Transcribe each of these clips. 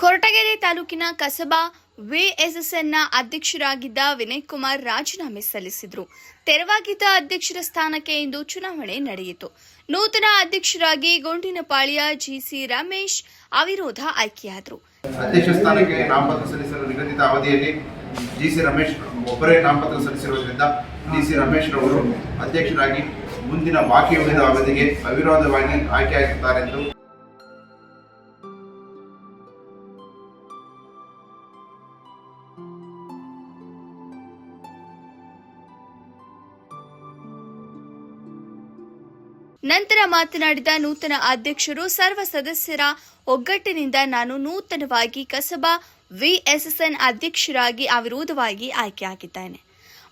ಕೊರಟಗೆರೆ ತಾಲೂಕಿನ ಕಸಬಾ ವಿಎಸ್ಎಸ್ಎನ್ನ ಅಧ್ಯಕ್ಷರಾಗಿದ್ದ ವಿನಯ್ ಕುಮಾರ್ ರಾಜೀನಾಮೆ ಸಲ್ಲಿಸಿದ್ರು. ತೆರವಾಗಿದ್ದ ಅಧ್ಯಕ್ಷರ ಸ್ಥಾನಕ್ಕೆ ಇಂದು ಚುನಾವಣೆ ನಡೆಯಿತು. ನೂತನ ಅಧ್ಯಕ್ಷರಾಗಿ ಗೊಂಡಿನಪಾಳ್ಯ ಜಿಸಿ ರಮೇಶ್ ಅವಿರೋಧ ಆಯ್ಕೆಯಾದರು. ಅಧ್ಯಕ್ಷ ಸ್ಥಾನಕ್ಕೆ ನಾಮಪತ್ರ ಸಲ್ಲಿಸಲು ನಿಗದಿತ ಅವಧಿಯಲ್ಲಿ ಜಿ ಸಿ ರಮೇಶ್ ಒಬ್ಬರೇ ನಾಮಪತ್ರ ಸಲ್ಲಿಸಿರುವುದರಿಂದ ಜಿಸಿ ರಮೇಶ್ ರವರು ಅಧ್ಯಕ್ಷರಾಗಿ ಮುಂದಿನ ಬಾಕಿ ಉಳಿದ ಅವಧಿಗೆ ಅವಿರೋಧವಾಗಿ ಆಯ್ಕೆಯಾಗುತ್ತಾರೆಂದು ನಂತರ ಮಾತನಾಡಿದ ನೂತನ ಅಧ್ಯಕ್ಷರು, ಸರ್ವ ಸದಸ್ಯರ ಒಗ್ಗಟ್ಟಿನಿಂದ ನಾನು ನೂತನವಾಗಿ ಕಸಬಾ ವಿಎಸ್ಎಸ್ಎನ್ ಅಧ್ಯಕ್ಷರಾಗಿ ಅವಿರೋಧವಾಗಿ ಆಯ್ಕೆಯಾಗಿದ್ದೇನೆ.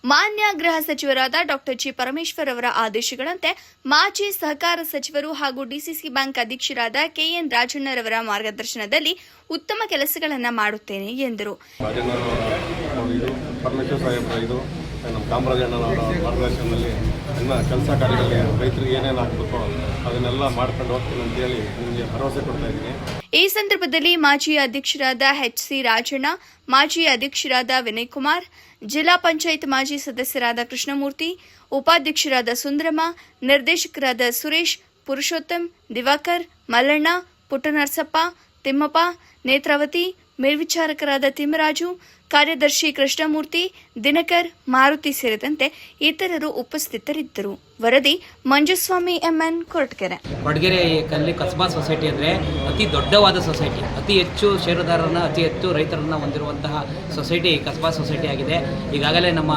ಮಾನ್ಯ ಗೃಹ ಸಚಿವರಾದ ಡಾಕ್ಟರ್ ಜಿ. ಪರಮೇಶ್ವರ್ ಅವರ ಆದೇಶಗಳಂತೆ ಮಾಜಿ ಸಹಕಾರ ಸಚಿವರು ಹಾಗೂ ಡಿಸಿಸಿ ಬ್ಯಾಂಕ್ ಅಧ್ಯಕ್ಷರಾದ ಕೆಎನ್ ರಾಜಣ್ಣರವರ ಮಾರ್ಗದರ್ಶನದಲ್ಲಿ ಉತ್ತಮ ಕೆಲಸಗಳನ್ನು ಮಾಡುತ್ತೇನೆ ಎಂದರು. ನಮ್ಮ ಕಾಮರಾಜಣ್ಣನವರ ಮಾರ್ಗದರ್ಶನದಲ್ಲಿ ಇನ್ನು ಕೆಲಸ ಕಾರ್ಯದಲ್ಲಿ ರೈತರಿಗೆ ಏನೇನು ಆಗಬೇಕು ಅದನ್ನೆಲ್ಲ ಮಾಡ್ಕೊಂಡು ಹೋಗ್ತೀನಿ ಅಂತೇಳಿ ನಿಮಗೆ ಭರವಸೆ ಕೊಡ್ತಾ ಇದ್ದೀನಿ. ಈ ಸಂದರ್ಭದಲ್ಲಿ ಮಾಜಿ ಅಧ್ಯಕ್ಷರಾದ ಎಚ್ ಸಿ ರಾಜಣ್ಣ, ಮಾಜಿ ಅಧ್ಯಕ್ಷರಾದ ವಿನಯ್ ಕುಮಾರ್ ಜಿಲ್ಲಾ ಪಂಚಾಯತ್ ಮಾಜಿ ಸದಸ್ಯರಾದ ಕೃಷ್ಣಮೂರ್ತಿ, ಉಪಾಧ್ಯಕ್ಷರಾದ ಸುಂದರಮ್ಮ, ನಿರ್ದೇಶಕರಾದ ಸುರೇಶ್, ಪುರುಷೋತ್ತಮ್, ದಿವಾಕರ್, ಮಲ್ಲಣ್ಣ, ಪುಟ್ಟನರಸಪ್ಪ, ತಿಮ್ಮಪ್ಪ, ನೇತ್ರಾವತಿ ಮೇಲ್ವಿಚಾರಕರಾದ ತಿಮ್ಮರಾಜು, ಕಾರ್ಯದರ್ಶಿ ಕೃಷ್ಣಮೂರ್ತಿ, ದಿನಕರ್, ಮಾರುತಿ ಸೇರಿದಂತೆ ಇತರರು ಉಪಸ್ಥಿತರಿದ್ದರು. ವರದಿ ಮಂಜುಸ್ವಾಮಿ ಎಂಎನ್ ಕೊರಟಗೆರೆ. ಕೊಡಗೆರೆ ಕಲ್ಲಿ ಕಸ್ಬಾ ಸೊಸೈಟಿ ಅಂದರೆ ಅತಿ ದೊಡ್ಡವಾದ ಸೊಸೈಟಿ. ಅತಿ ಹೆಚ್ಚು ಷೇರುದಾರರನ್ನ, ಅತಿ ಹೆಚ್ಚು ರೈತರನ್ನ ಹೊಂದಿರುವಂತಹ ಸೊಸೈಟಿ ಕಸ್ಬಾ ಸೊಸೈಟಿ ಆಗಿದೆ. ಈಗಾಗಲೇ ನಮ್ಮ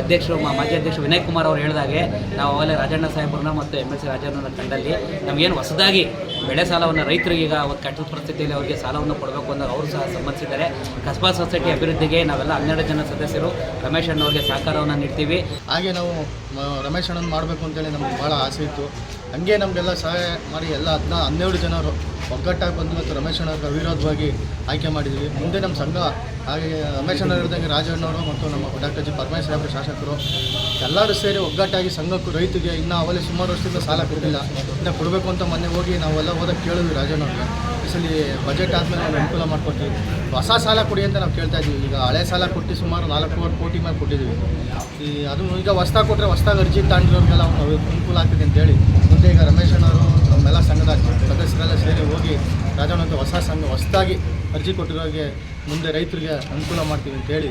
ಅಧ್ಯಕ್ಷರು ಮಾಜಿ ಅಧ್ಯಕ್ಷ ವಿನಯ್ ಕುಮಾರ್ ಅವರು ಹೇಳಿದಾಗೆ, ನಾವು ಆಗಲೇ ರಾಜಣ್ಣ ಸಾಹೇಬ್ರನ್ನ ಮತ್ತು ಎಂ ಎಲ್ ಸಿ ರಾಜಣ್ಣನ ತಂಡಲ್ಲಿ ನಮಗೇನು ಹೊಸದಾಗಿ ಬೆಳೆ ಸಾಲವನ್ನು ರೈತರಿಗೆ ಈಗ ಅವತ್ತು ಕಟ್ಟದ ಪರಿಸ್ಥಿತಿಯಲ್ಲಿ ಅವರಿಗೆ ಸಾಲವನ್ನು ಕೊಡಬೇಕು ಅಂತ ಅವರು ಸಹ ಸಂಬಂಧಿಸಿದ್ದಾರೆ ಕಸ್ಬಾ ಸೊಸೈಟಿ ಅಭಿವೃದ್ಧಿಗೆ ನಾವೆಲ್ಲ ಹನ್ನೆರಡು ಜನ ಸದಸ್ಯರು ರಮೇಶ್ ಅಣ್ಣವ್ರಿಗೆ ಸಹಕಾರವನ್ನು ನೀಡ್ತೀವಿ. ಹಾಗೆ ನಾವು ರಮೇಶ್ ಅಣ್ಣನ ಮಾಡಬೇಕು ಅಂತೇಳಿ ನಮ್ಗೆ ಭಾಳ ಆಸೆ ಇತ್ತು. ಹಂಗೆ ನಮಗೆಲ್ಲ ಸಹಾಯ ಮಾಡಿ ಎಲ್ಲ ಹದಿನ ಹನ್ನೆರಡು ಜನರು ಒಗ್ಗಟ್ಟಾಗಿ ಬಂದು ಮತ್ತು ರಮೇಶ್ ಅಣ್ಣವ್ರಿಗೆ ಅವಿರೋಧವಾಗಿ ಆಯ್ಕೆ ಮಾಡಿದ್ವಿ. ಮುಂದೆ ನಮ್ಮ ಸಂಘ ಹಾಗೆ ರಮೇಶ್ ಹೇಳಿದಂಗೆ ರಾಜಣ್ಣವರು ಮತ್ತು ನಮ್ಮ ಡಾಕ್ಟರ್ ಜಿ ಪರಮೇಶ್ವರ ಅವರು, ಶಾಸಕರು ಎಲ್ಲರೂ ಸೇರಿ ಒಗ್ಗಟ್ಟಾಗಿ ಸಂಘಕ್ಕೂ ರೈತಿಗೆ ಇನ್ನೂ ಅವಲೇ ಸುಮಾರು ವರ್ಷದಿಂದ ಸಾಲ ಕೊಡಲಿಲ್ಲ ಇನ್ನು ಕೊಡಬೇಕು ಅಂತ ಮೊನ್ನೆ ಹೋಗಿ ನಾವೆಲ್ಲ ಹೋದಾಗ ಕೇಳಿದ್ವಿ ರಾಜಣ್ಣವ್ರಿಗೆ. ಈ ಸಲ ಬಜೆಟ್ ಆದಮೇಲೆ ನಾವು ಅನುಕೂಲ ಮಾಡ್ಕೊಡ್ತೀವಿ. ಹೊಸ ಸಾಲ ಕೊಡಿ ಅಂತ ನಾವು ಕೇಳ್ತಾ ಇದ್ದೀವಿ. ಈಗ ಹಳೆ ಸಾಲ ಕೊಟ್ಟು ಸುಮಾರು ನಾಲ್ಕೂವರೆ ಕೋಟಿ ಮೇಲೆ ಕೊಟ್ಟಿದ್ದೀವಿ. ಈ ಅದು ಈಗ ಹೊಸ್ದಾಗಿ ಕೊಟ್ಟರೆ ಹೊಸ್ದಾಗಿ ಅರ್ಜಿ ತಾಂಡಿರೋರಿಗೆಲ್ಲ ಅವ್ನು ಅನುಕೂಲ ಆಗ್ತದೆ ಅಂತೇಳಿ ಮುಂದೆ ಈಗ ರಮೇಶ್ ಅಣ್ಣವರು ನಮ್ಮೆಲ್ಲ ಸಂಘದ ಸದಸ್ಯರೆಲ್ಲ ಸೇರಿ ಹೋಗಿ ರಾಜಣ್ಣ ಅಂತ ಹೊಸ ಸಂಘ ಹೊಸದಾಗಿ ಅರ್ಜಿ ಕೊಟ್ಟಿರೋರಿಗೆ ಮುಂದೆ ರೈತರಿಗೆ ಅನುಕೂಲ ಮಾಡ್ತೀವಿ ಅಂತೇಳಿ